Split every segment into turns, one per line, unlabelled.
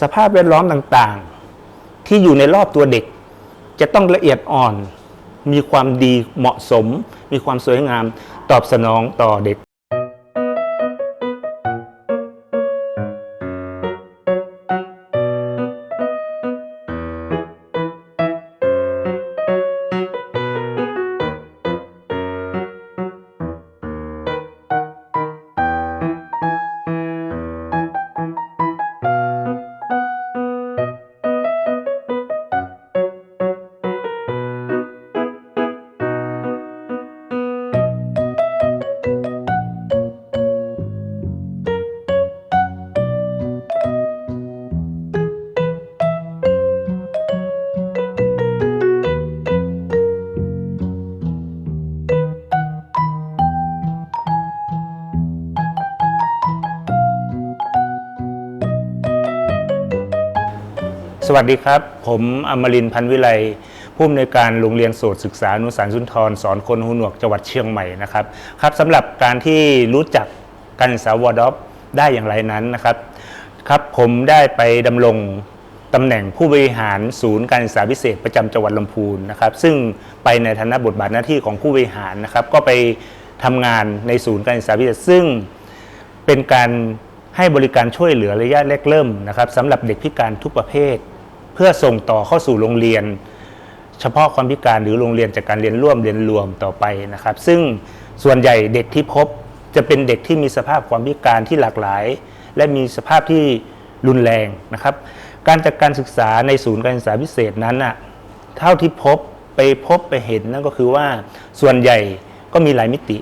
สภาพแวดล้อมต่างๆ ที่อยู่ในรอบตัวเด็ก จะต้องละเอียดอ่อน มีความดีเหมาะสม มีความสวยงาม ตอบสนองต่อเด็ก สวัสดีครับ ผมอมรินพันวิไลผู้อำนวยการโรงเรียนโสตศึกษานุสารสุนทร สอนคนหูหนวกจังหวัดเชียงใหม่นะครับครับสำหรับการที่รู้จักการศึกษาวอร์ดอฟได้อย่างไรนั้นนะครับครับ ผมได้ไปดำรงตำแหน่งผู้บริหารศูนย์การศึกษาพิเศษประจำจังหวัดลำพูนนะครับ ซึ่งไปในฐานะบทบาทหน้าที่ของผู้บริหารนะครับ ก็ไปทำงานในศูนย์การศึกษาพิเศษ ซึ่งเป็นการให้บริการช่วยเหลือระยะแรกเริ่มนะครับสำหรับเด็กพิการทุกประเภท เพื่อส่งต่อเข้าสู่โรงเรียน เฉพาะความพิการหรือโรงเรียนจากการเรียนร่วมเรียนรวมต่อไปนะครับ ซึ่งส่วนใหญ่เด็กที่พบจะเป็นเด็กที่มีสภาพความพิการที่หลากหลาย และมีสภาพที่รุนแรงนะครับ การจัดการศึกษาในศูนย์การศึกษาพิเศษนั้นน่ะเท่าที่พบไปพบไปเห็นนั่นก็คือว่าส่วนใหญ่ก็มีหลายมิติ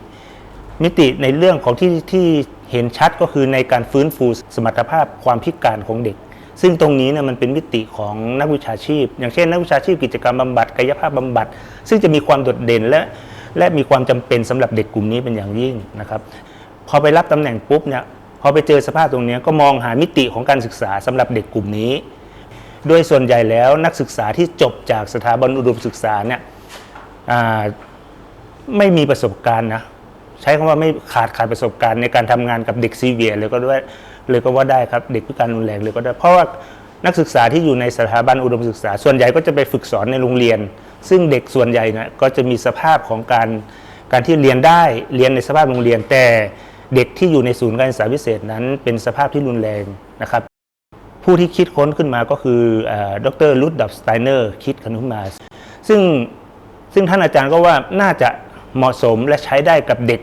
มิติในเรื่องของที่ที่เห็นชัดก็คือในการฟื้นฟูสมรรถภาพความพิการของเด็ก ซึ่งตรงนี้เนี่ยมันเป็นมิติของนักวิชาชีพ อย่างเช่นนักวิชาชีพกิจกรรมบำบัดกายภาพบำบัด ซึ่งจะมีความโดดเด่นและและมีความจำเป็นสำหรับเด็กกลุ่มนี้เป็นอย่างยิ่งนะครับ พอไปรับตำแหน่งปุ๊บเนี่ยพอไปเจอสภาพตรงนี้ก็มองหามิติของการศึกษาสำหรับเด็กกลุ่มนี้ โดยส่วนใหญ่แล้วนักศึกษาที่จบจากสถาบันอุดมศึกษาเนี่ยไม่มีประสบการณ์นะใช้คำว่าไม่ขาดขาดประสบการณ์ในการทำงานกับเด็กซีเวียเลยก็ด้วย เลยก็ว่าได้ครับเด็กพิการรุนแรงเลยก็ได้เพราะว่านักศึกษาที่อยู่ในสถาบันอุดมศึกษา ส่วนใหญ่ก็จะไปฝึกสอนในโรงเรียน ซึ่งเด็กส่วนใหญ่นะก็จะมีสภาพของการการที่เรียนได้เรียนในสภาพโรงเรียน แต่เด็กที่อยู่ในศูนย์การศึกษาพิเศษนั้น เป็นสภาพที่รุนแรงนะครับผู้ที่คิดค้นขึ้นมาก็คือดรลูดดับสไตเนอร์คิดขึ้นมา ซึ่งซึ่งท่านอาจารย์ก็ว่าน่าจะเหมาะสมและใช้ได้กับเด็ก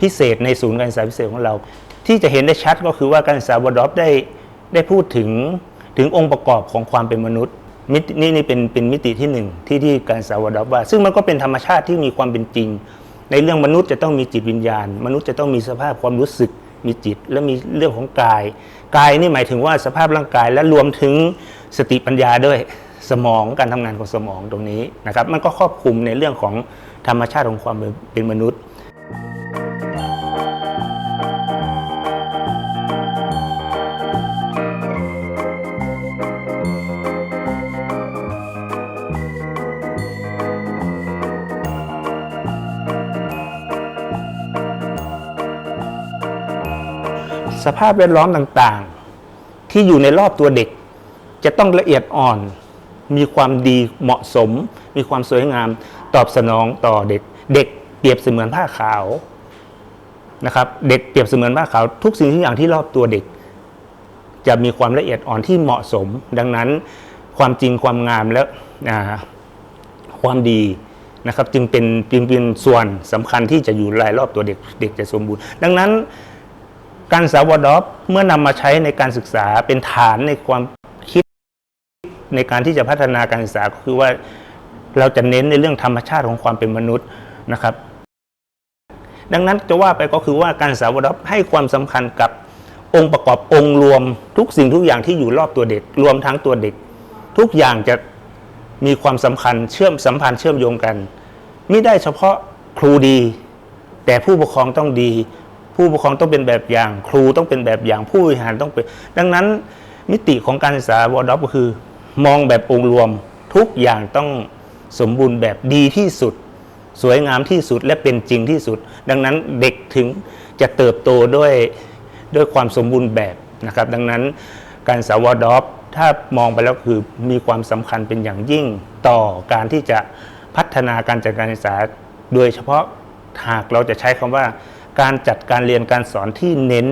พิเศษในศูนย์การศึกษาพิเศษของเรา ที่จะเห็นได้ชัดก็คือว่าการศึกษาวอร์ดอฟได้ได้พูดถึงถึงองค์ประกอบของความเป็นมนุษย์มิตินี่นี่เป็นเป็นมิติที่หนึ่งที่ที่การศึกษาวอร์ดอฟว่า ซึ่งมันก็เป็นธรรมชาติที่มีความเป็นจริง ในเรื่องมนุษย์จะต้องมีจิตวิญญาณ มนุษย์จะต้องมีสภาพความรู้สึกมีจิต และมีเรื่องของกาย กายนี่หมายถึงว่าสภาพร่างกายและรวมถึงสติปัญญาด้วยสมองการทำงานของสมองตรงนี้นะครับ มันก็ครอบคลุมในเรื่องของธรรมชาติของความเป็นมนุษย์ สภาพแวดล้อมต่างๆ ที่อยู่ในรอบตัวเด็ก จะต้องละเอียดอ่อน มีความดีเหมาะสม มีความสวยงาม ตอบสนองต่อเด็ก เด็กเปรียบเสมือนผ้าขาวนะครับเด็กเปรียบเสมือนผ้าขาวทุกสิ่งทุกอย่างที่รอบตัวเด็ก จะมีความละเอียดอ่อนที่เหมาะสม ดังนั้นความจริงความงามและความดีนะครับจึงเป็นจึงเป็นส่วนสำคัญที่จะอยู่รายรอบตัวเด็กเด็กจะสมบูรณ์ ดังนั้น การศึกษาวอดอฟเมื่อนำมาใช้ในการศึกษาเป็นฐานในความคิดในการที่จะพัฒนาการศึกษาก็คือว่าเราจะเน้นในเรื่องธรรมชาติของความเป็นมนุษย์นะครับ ดังนั้นจะว่าไปก็คือว่าการศึกษาวอดอฟให้ความสำคัญกับองค์ประกอบองค์รวมทุกสิ่งทุกอย่างที่อยู่รอบตัวเด็ก รวมทั้งตัวเด็ก ทุกอย่างจะมีความสำคัญเชื่อมสัมพันธ์เชื่อมโยงกัน ไม่ได้เฉพาะครูดี แต่ผู้ปกครองต้องดี ผู้ปกครองต้องเป็นแบบอย่าง ครูต้องเป็นแบบอย่างผู้บริหารต้องเป็น ดังนั้นมิติของการศึกษาวอร์ดอฟก็คือ มองแบบองค์รวมทุกอย่างต้องสมบูรณ์แบบดีที่สุด สวยงามที่สุดและเป็นจริงที่สุด ดังนั้นเด็กถึงจะเติบโตด้วยด้วยความสมบูรณ์แบบนะครับ ดังนั้นการสาวดอฟถ้ามองไปแล้วคือมีความสำคัญเป็นอย่างยิ่งต่อการที่จะพัฒนาการจัดการศึกษา โดยเฉพาะหากเราจะใช้คำว่า การจัดการเรียนการสอนที่เน้น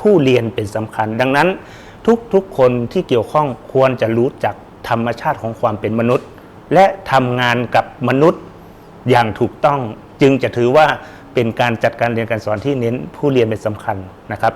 ผู้เรียนเป็นสำคัญ ดังนั้นทุกๆคนที่เกี่ยวข้องควรจะรู้จักธรรมชาติของความเป็นมนุษย์ และทำงานกับมนุษย์อย่างถูกต้อง จึงจะถือว่าเป็นการจัดการเรียนการสอนที่เน้นผู้เรียนเป็นสำคัญนะครับ